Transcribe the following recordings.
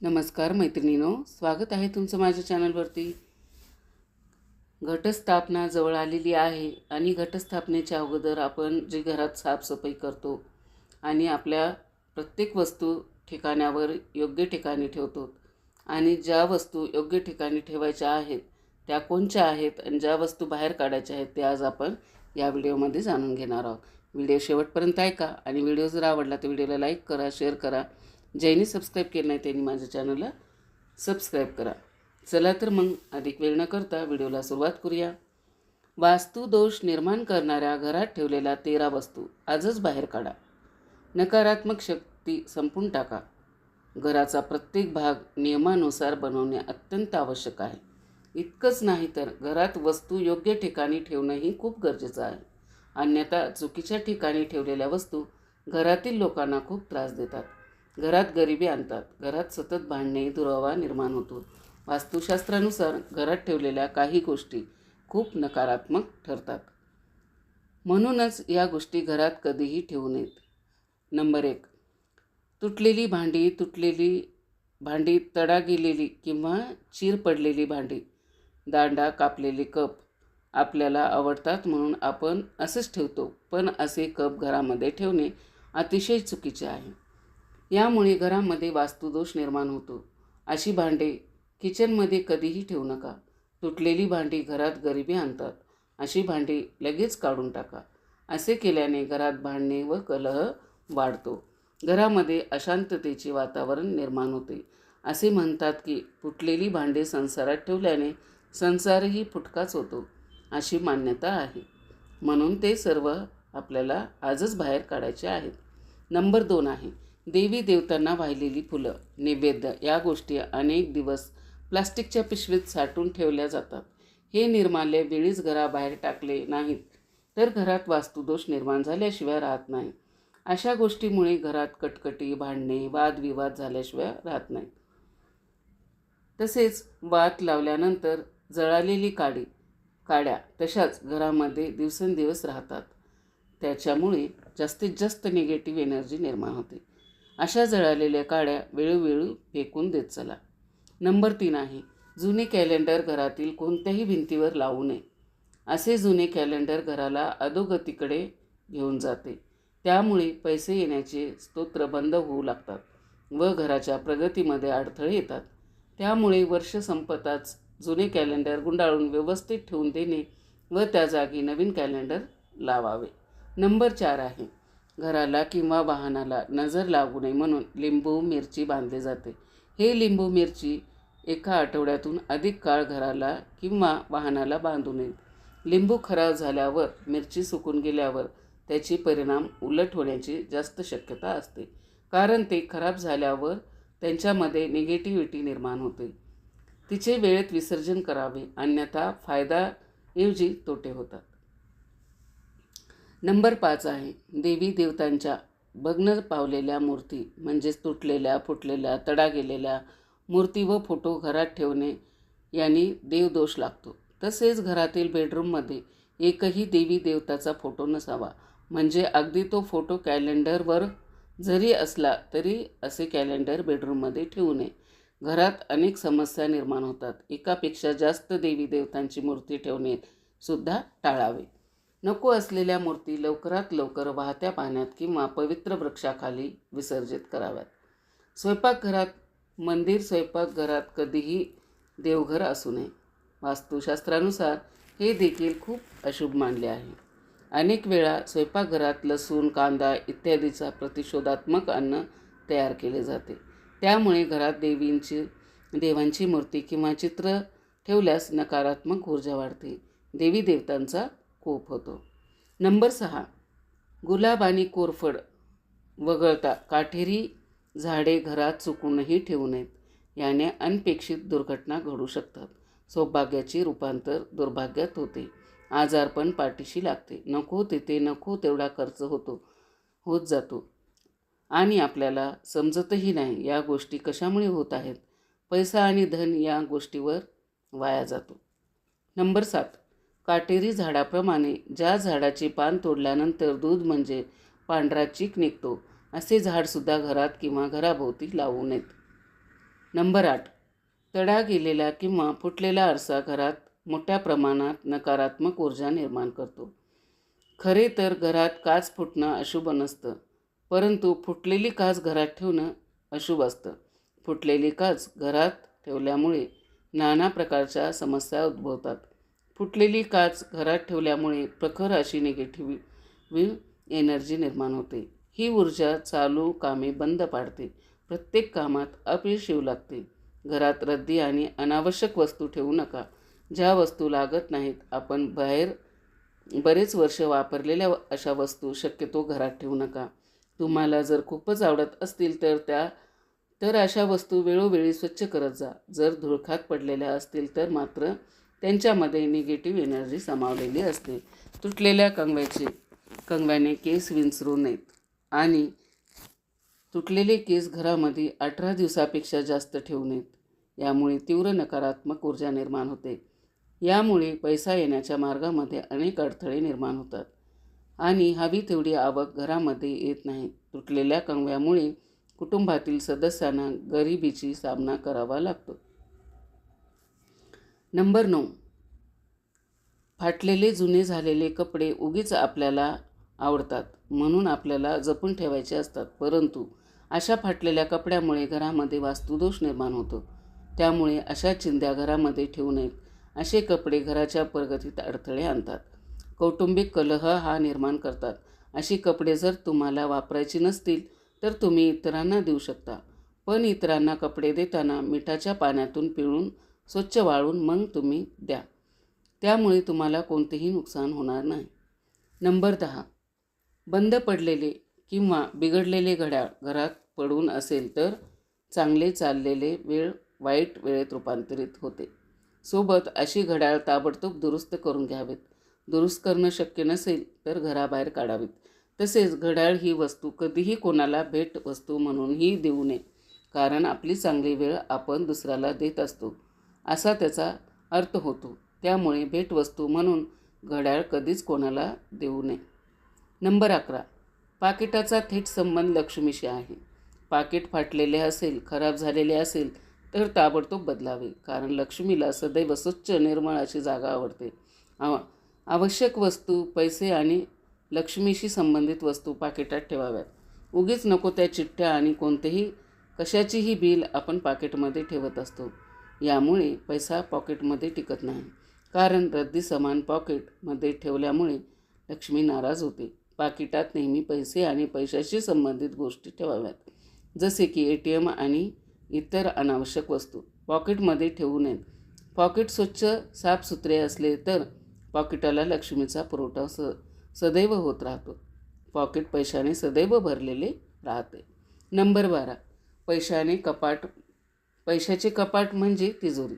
नमस्कार मैत्रिणीनो स्वागत आहे तुमचं माझ्या चॅनलवरती. घटस्थापना जवळ आलेली आहे आणि घटस्थापनेच्या अगोदर आपण जे घरात साफसफाई करतो आणि आपल्या प्रत्येक वस्तू ठिकाणावर योग्य ठिकाणी ठेवतो आणि ज्या वस्तू योग्य ठिकाणी ठेवायच्या आहेत त्या कोणच्या आहेत आणि ज्या वस्तू बाहेर काढायच्या आहेत त्या आज आपण या व्हिडिओमध्ये जाणून घेणार आहोत. व्हिडिओ शेवटपर्यंत ऐका आणि व्हिडिओ जर आवडला तर व्हिडिओला लाईक करा शेअर करा ज्यांनी सबस्क्राईब केलं नाही त्यांनी माझ्या चॅनलला सबस्क्राईब करा. चला तर मग अधिक वेळ न करता व्हिडिओला सुरुवात करूया. वास्तुदोष निर्माण करणाऱ्या घरात ठेवलेल्या तेरा वस्तू आजच बाहेर काढा. नकारात्मक शक्ती संपून टाका. घराचा प्रत्येक भाग नियमानुसार बनवणे अत्यंत आवश्यक आहे. इतकंच नाही तर घरात वस्तू योग्य ठिकाणी ठेवणंही खूप गरजेचं आहे. अन्यथा चुकीच्या ठिकाणी ठेवलेल्या वस्तू घरातील लोकांना खूप त्रास देतात. घरात गरिबी आणतात. घरात सतत भांडणे दुरावा निर्माण होतो. वास्तुशास्त्रानुसार घरात ठेवलेल्या काही गोष्टी खूप नकारात्मक ठरतात. म्हणूनच या गोष्टी घरात कधीही ठेवू नयेत. नंबर एक तुटलेली भांडी तुटलेली भांडी तडा गेलेली किंवा चीर पडलेली भांडी दांडा कापलेले कप आपल्याला आवडतात म्हणून आपण असेच ठेवतो. पण असे कप घरामध्ये ठेवणे अतिशय चुकीचे आहे. यामुळे घरामध्ये वास्तुदोष निर्माण होतो. अशी भांडे किचनमध्ये कधीही ठेवू नका. तुटलेली भांडी घरात गरिबी आणतात. अशी भांडी लगेच काढून टाका. असे केल्याने घरात भांडणे व कलह वाढतो. घरामध्ये अशांततेचे वातावरण निर्माण होते. असे म्हणतात की फुटलेली भांडे संसारात ठेवल्याने संसारही फुटकाच होतो अशी मान्यता आहे. म्हणून ते सर्व आपल्याला आजच बाहेर काढायचे आहेत. नंबर दोन आहे देवी देवतांना वाहिलेली फुलं नैवेद्य या गोष्टी अनेक दिवस प्लास्टिकच्या पिशवीत साठवून ठेवल्या जातात. हे निर्माल्य वेळीच घराबाहेर टाकले नाहीत तर घरात वास्तुदोष निर्माण झाल्याशिवाय राहत नाही. अशा गोष्टीमुळे घरात कटकटी भांडणे वादविवाद झाल्याशिवाय राहत नाही तसेच वात लावल्यानंतर जळालेली काडी काड्या तशाच घरामध्ये दिवसेंदिवस राहतात. त्याच्यामुळे जास्तीत जास्त निगेटिव्ह एनर्जी निर्माण होते. अशा जळालेल्या काड्या वेळोवेळी फेकून देत चला. नंबर तीन आहे जुने कॅलेंडर घरातील कोणत्याही भिंतीवर लावू नये. असे जुने कॅलेंडर घराला अधोगतीकडे घेऊन जाते. त्यामुळे पैसे येण्याचे स्तोत्र बंद होऊ लागतात व घराच्या प्रगतीमध्ये अडथळे येतात. त्यामुळे वर्ष संपताच जुने कॅलेंडर गुंडाळून व्यवस्थित ठेवून देणे व त्या जागी नवीन कॅलेंडर लावावे. नंबर चार आहे घराला किंवा वाहनाला नजर लागू नये म्हणून लिंबू मिरची बांधले जाते. हे लिंबू मिरची एका आठवड्यातून अधिक काळ घराला किंवा वाहनाला बांधू नयेत लिंबू खराब झाल्यावर मिरची सुकून गेल्यावर त्याचे परिणाम उलट होण्याची जास्त शक्यता असते. कारण ते खराब झाल्यावर त्यांच्यामध्ये निगेटिव्हिटी निर्माण होते. तिचे वेळेत विसर्जन करावे अन्यथा फायदाऐवजी तोटे होतात. नंबर पाच आहे. देवी देवतांच्या भग्न पावलेल्या मूर्ती म्हणजेच तुटलेल्या फुटलेल्या तडा गेलेल्या मूर्ती व फोटो घरात ठेवणे यांनी देवदोष लागतो. तसेच घरातील बेडरूममध्ये एकही देवी देवताचा फोटो नसावा. म्हणजे अगदी तो फोटो कॅलेंडरवर जरी असला तरी असे कॅलेंडर बेडरूममध्ये ठेवू नये. घरात अनेक समस्या निर्माण होतात. एकापेक्षा जास्त देवी देवतांची मूर्ती ठेवणे सुद्धा टाळावे. नको असलेल्या मूर्ती लवकरात लवकर वाहत्या पाण्यात किंवा पवित्र वृक्षाखाली विसर्जित कराव्यात. स्वयंपाकघरात मंदिर स्वयंपाकघरात कधीही देवघर असू नये. वास्तुशास्त्रानुसार हे देखील खूप अशुभ मानले आहे. अनेक वेळा स्वयंपाकघरात लसूण कांदा इत्यादीचा प्रतिशोधात्मक अन्न तयार केले जाते. त्यामुळे घरात देवींची देवांची मूर्ती किंवा चित्र ठेवल्यास नकारात्मक ऊर्जा वाढते. देवी देवतांचा कोप होतो. नंबर सहा. गुलाब आणि कोरफड वगळता काठेरी झाडे घरात चुकूनही ठेवू नयेत. याने अनपेक्षित दुर्घटना घडू शकतात. सौभाग्याचे रूपांतर दुर्भाग्यात होते. आजारपण पाठीशी लागते. नको तेथे नको तेवढा खर्च होतो होत जातो. आणि आपल्याला समजतही नाही या गोष्टी कशामुळे होत आहेत. पैसा आणि धन या गोष्टीवर वाया जातो. नंबर सात. काटेरी झाडाप्रमाणे ज्या झाडाचे पान तोडल्यानंतर दूध म्हणजे पांढरा चीक निघतो असे झाडसुद्धा घरात किंवा घराभोवती लावू नयेत. नंबर आठ. तडा गेलेला किंवा फुटलेला आरसा घरात मोठ्या प्रमाणात नकारात्मक ऊर्जा निर्माण करतो. खरे तर घरात काच फुटणं अशुभ नसतं परंतु फुटलेली काच घरात ठेवणं अशुभ असतं. फुटलेली काच घरात ठेवल्यामुळे नाना प्रकारच्या समस्या उद्भवतात. फुटलेली काच घरात ठेवल्यामुळे प्रखर अशी निगेटिव्ह एनर्जी निर्माण होते. ही ऊर्जा चालू कामे बंद पाडते. प्रत्येक कामात अपयश येऊ लागते. घरात रद्दी आणि अनावश्यक वस्तू ठेवू नका. ज्या वस्तू लागत नाहीत आपण बाहेर बरेच वर्ष वापरलेल्या अशा वस्तू शक्यतो घरात ठेवू नका. तुम्हाला जर खूपच आवडत असतील तर त्या तर अशा वस्तू वेळोवेळी स्वच्छ करत जा. जर धुळखात पडलेल्या असतील तर मात्र त्यांच्यामध्ये निगेटिव्ह एनर्जी सामावलेली असते. तुटलेल्या कंगव्याचे कंगव्याने केस विंचरू नयेत. आणि तुटलेले केस घरामध्ये अठरा दिवसापेक्षा जास्त ठेवू नयेत. यामुळे तीव्र नकारात्मक ऊर्जा निर्माण होते. यामुळे पैसा येण्याच्या मार्गामध्ये अनेक अडथळे निर्माण होतात. आणि हवी तेवढी आवक घरामध्ये येत नाही. तुटलेल्या कंगव्यामुळे कुटुंबातील सदस्यांना गरिबीची सामना करावा लागतो. नंबर नऊ. फाटलेले जुने झालेले कपडे उगीच आपल्याला आवडतात म्हणून आपल्याला जपून ठेवायचे असतात. परंतु अशा फाटलेल्या कपड्यामुळे घरामध्ये वास्तुदोष निर्माण होतो. त्यामुळे अशा चिंध्या घरामध्ये ठेवू नयेत. असे कपडे घराच्या प्रगतीत अडथळे आणतात. कौटुंबिक कलह हा निर्माण करतात. अशी कपडे जर तुम्हाला वापरायची नसतील तर तुम्ही इतरांना देऊ शकता. पण इतरांना कपडे देताना मिठाच्या पाण्यातून पिळून स्वच्छ वाळून मग तुम्ही द्या. त्यामुळे तुम्हाला कोणतेही नुकसान होणार नाही. नंबर दहा. बंद पडलेले किंवा बिघडलेले घड्याळ घरात पडून असेल तर चांगले चाललेले वेळ वाईट वेळेत रूपांतरित होते. सोबत अशी घड्याळ ताबडतोब दुरुस्त करून घ्यावेत. दुरुस्त करणं शक्य नसेल तर घराबाहेर काढावीत. तसेच घड्याळ ही वस्तू कधीही कोणाला भेट वस्तू म्हणूनही देऊ नये. कारण आपली चांगली वेळ आपण दुसऱ्याला देत असतो. असा त्याचा अर्थ होतो. त्यामुळे भेटवस्तू म्हणून घड्याळ कधीच कोणाला देऊ नये. नंबर अकरा. पाकिटाचा थेट संबंध लक्ष्मीशी आहे. पाकिट फाटलेले असेल खराब झालेले असेल तर ताबडतोब बदलावे. कारण लक्ष्मीला सदैव स्वच्छ निर्मळ अशी जागा आवडते. आव आवश्यक वस्तू पैसे आणि लक्ष्मीशी संबंधित वस्तू पाकिटात ठेवाव्यात. उगीच नको त्या चिठ्ठ्या आणि कोणतेही कशाचीही बिल आपण पाकिटमध्ये ठेवत असतो. यामुळे पैसा पॉकेटमध्ये टिकत नाही. कारण रद्दी समान पॉकेटमध्ये ठेवल्यामुळे लक्ष्मी नाराज होते. पाकिटात नेहमी पैसे आणि पैशाशी संबंधित गोष्टी ठेवाव्यात. जसे की ए टी एम आणि इतर अनावश्यक वस्तू. पॉकेटमध्ये ठेवू नयेत. पॉकेट स्वच्छ साफसुथरे असले तर पॉकेटाला लक्ष्मीचा पुरवठा स सदैव होत राहतो. पॉकेट पैशाने सदैव भरलेले राहते. नंबर बारा. पैशाने कपाट पैशाचे कपाट म्हणजे तिजोरी.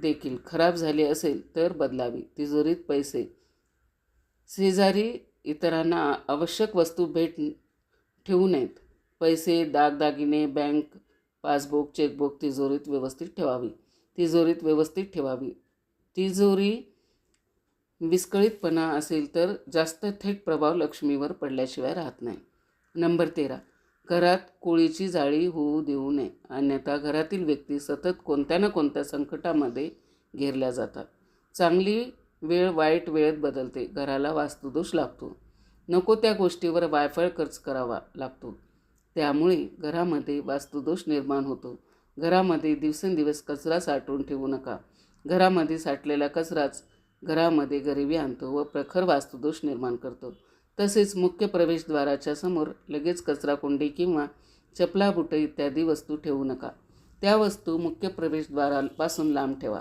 देखील खराब झाली असेल तर बदलावी. तिजोरीत पैसे. शेजारी इतरांना आवश्यक वस्तू भेट ठेवू नयेत. पैसे दागदागिने बँक पासबुक चेकबुक तिजोरीत व्यवस्थित ठेवावी. तिजोरीत व्यवस्थित ठेवावी. तिजोरी विस्कळीतपणा असेल तर जास्त थेट प्रभाव लक्ष्मीवर पडल्याशिवाय राहत नाही. नंबर तेरा. घरात कोळीची जाळी होऊ देऊ नये. अन्यथा घरातील व्यक्ती सतत कोणत्या ना कोणत्या संकटामध्ये घेरल्या जातात. चांगली वेळ वाईट वेळेत बदलते. घराला वास्तुदोष लागतो. नको त्या गोष्टीवर वायफळ खर्च करावा लागतो. त्यामुळे घरामध्ये वास्तुदोष निर्माण होतो. घरामध्ये दिवसेंदिवस कचरा साठवून ठेवू नका. घरामध्ये साठलेला कचराच घरामध्ये गरिबी आणतो व प्रखर वास्तुदोष निर्माण करतो. तसेच मुख्य प्रवेशद्वाराच्या समोर लगेच कचराकुंडी किंवा चपला बुटं इत्यादी वस्तू ठेवू नका. त्या वस्तू मुख्य प्रवेशद्वारापासून लांब ठेवा.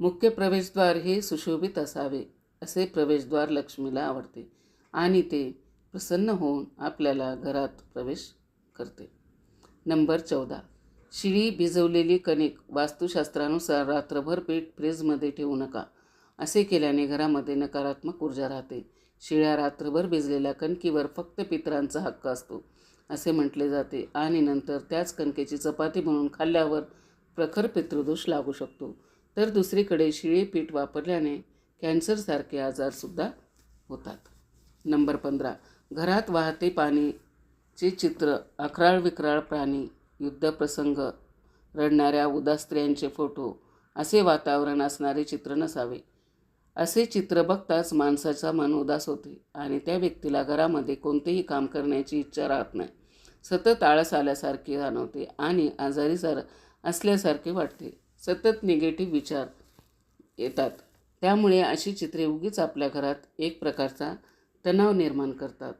मुख्य प्रवेशद्वार हे सुशोभित असावे असे प्रवेशद्वार लक्ष्मीला आवडते आणि ते प्रसन्न होऊन आपल्याला घरात प्रवेश करते. नंबर चौदा. शिळी भिजवलेली कणिक वास्तुशास्त्रानुसार रात्रभर पीठ फ्रीजमध्ये ठेवू नका असे केल्याने घरामध्ये नकारात्मक ऊर्जा राहते. शिळ्या रात्रभर भिजलेल्या कणकीवर फक्त पितरांचा हक्क असतो असे म्हटले जाते. आणि नंतर त्याच कणकेची चपाती म्हणून खाल्ल्यावर प्रखर पितृदोष लागू शकतो. तर दुसरीकडे शिळे पीठ वापरल्याने कॅन्सरसारखे आजारसुद्धा होतात. नंबर पंधरा. घरात वाहते पाणीचे चित्र अकराळ विक्राळ प्राणी युद्धप्रसंग रडणाऱ्या उदास स्त्रियांचे फोटो असे वातावरण असणारे चित्र नसावे. असे चित्र बघताच माणसाचा मन उदास होते आणि त्या व्यक्तीला घरामध्ये कोणतेही काम करण्याची इच्छा राहत नाही. सतत आळस आल्यासारखे जाणवते आणि आजारी सार असल्यासारखे वाटते. सतत निगेटिव्ह विचार येतात. त्यामुळे अशी चित्रे उगीच आपल्या घरात एक प्रकारचा तणाव निर्माण करतात.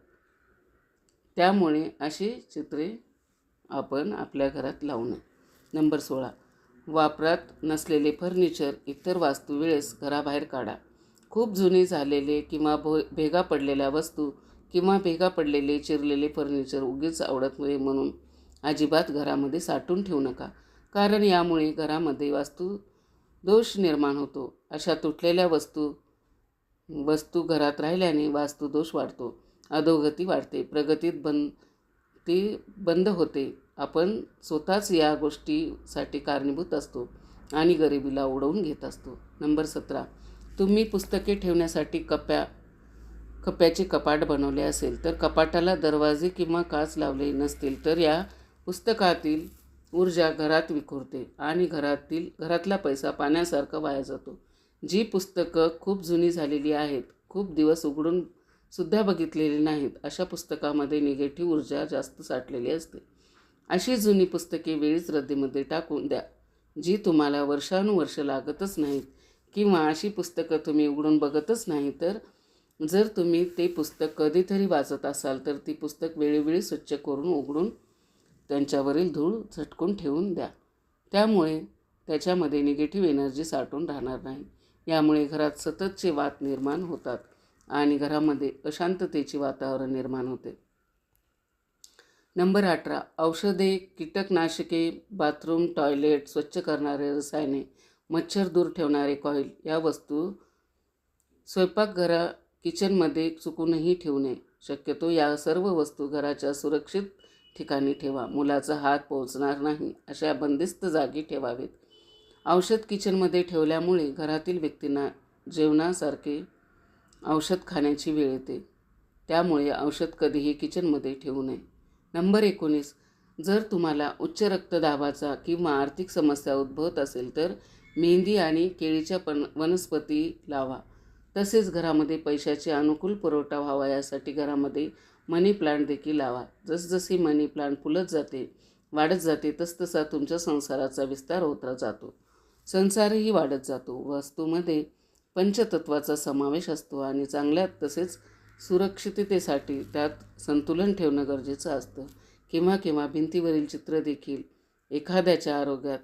त्यामुळे अशी चित्रे आपण आपल्या घरात लावू नये. नंबर सोळा. वापरात नसलेले फर्निचर इतर वास्तू वेळेस घराबाहेर काढा. खूप जुने झालेले किंवा भो भेगा पडलेल्या वस्तू किंवा भेगा पडलेले चिरलेले फर्निचर उगीच आवडत नाही म्हणून अजिबात घरामध्ये साठवून ठेवू नका. कारण यामुळे घरामध्ये वास्तू दोष निर्माण होतो. अशा तुटलेल्या वस्तू वस्तू घरात राहिल्याने वास्तुदोष वाढतो. अधोगती वाढते. प्रगतीत बंद ती बंद होते. आपण स्वतःच या गोष्टीसाठी कारणीभूत असतो आणि गरिबीला उडवून घेत असतो. नंबर सतरा. तुम्ही पुस्तके ठेवण्यासाठी कप्या कप्याचे कपाट बनवले असेल तर कपाटाला दरवाजे किंवा काच लावले नसतील तर या पुस्तकातील ऊर्जा घरात विखुरते आणि घरातील घरातला पैसा पाण्यासारखा वाया जातो. जी पुस्तकं खूप जुनी झालेली आहेत खूप दिवस उघडून सुद्धा बघितलेली नाहीत अशा पुस्तकामध्ये निगेटिव्ह ऊर्जा जास्त साठलेली असते. अशी जुनी पुस्तके वेळीच रद्दीमध्ये टाकून द्या जी तुम्हाला वर्षानुवर्ष लागतच नाहीत. किंवा अशी पुस्तकं तुम्ही उघडून बघतच नाही तर जर तुम्ही ते पुस्तक कधीतरी वाचत असाल तर ती पुस्तक वेळोवेळी स्वच्छ करून उघडून त्यांच्यावरील धूळ झटकून ठेवून द्या. त्यामुळे त्याच्यामध्ये निगेटिव्ह एनर्जी साठून राहणार नाही. यामुळे घरात सततचे वाद निर्माण होतात आणि घरामध्ये अशांततेचे वातावरण निर्माण होते. नंबर अठरा. औषधे कीटकनाशके बाथरूम टॉयलेट स्वच्छ करणारे रसायने मच्छर दूर ठेवणारे कॉईल या वस्तू स्वयंपाकघरा किचनमध्ये चुकूनही ठेवू नये. शक्यतो या सर्व वस्तू घराच्या सुरक्षित ठिकाणी ठेवा. मुलाचा हात पोहोचणार नाही अशा बंदिस्त जागी ठेवावेत. औषध किचनमध्ये ठेवल्यामुळे घरातील व्यक्तींना जेवणासारखे औषध खाण्याची वेळ येते. त्यामुळे औषध कधीही किचनमध्ये ठेवू नये. नंबर एकोणीस. जर तुम्हाला उच्च रक्तदाबाचा किंवा आर्थिक समस्या उद्भवत असेल तर मेहंदी आणि केळीच्या पण वनस्पती लावा. तसेच घरामध्ये पैशाचे अनुकूल पुरवठा व्हावा यासाठी घरामध्ये मनी प्लांट देखील लावा. जसजशी मनी प्लांट फुलत जाते वाढत जाते तसतसा तुमच्या संसाराचा विस्तार होत जातो. संसारही वाढत जातो. वस्तूमध्ये पंचतत्वाचा समावेश असतो आणि चांगल्या तसेच सुरक्षिततेसाठी त्यात संतुलन ठेवणं गरजेचं असतं. किंवा किंवा भिंतीवरील चित्र देखील एखाद्याच्या आरोग्यात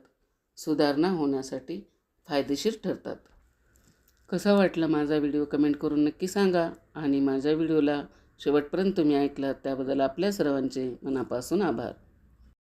सुधारणा होण्यासाठी फायदेशीर ठरतात. कसा वाटला माझा व्हिडिओ कमेंट करून नक्की सांगा आणि माझ्या व्हिडिओला शेवटपर्यंत तुम्ही ऐकलात त्याबद्दल आपल्या सर्वांचे मनापासून आभार.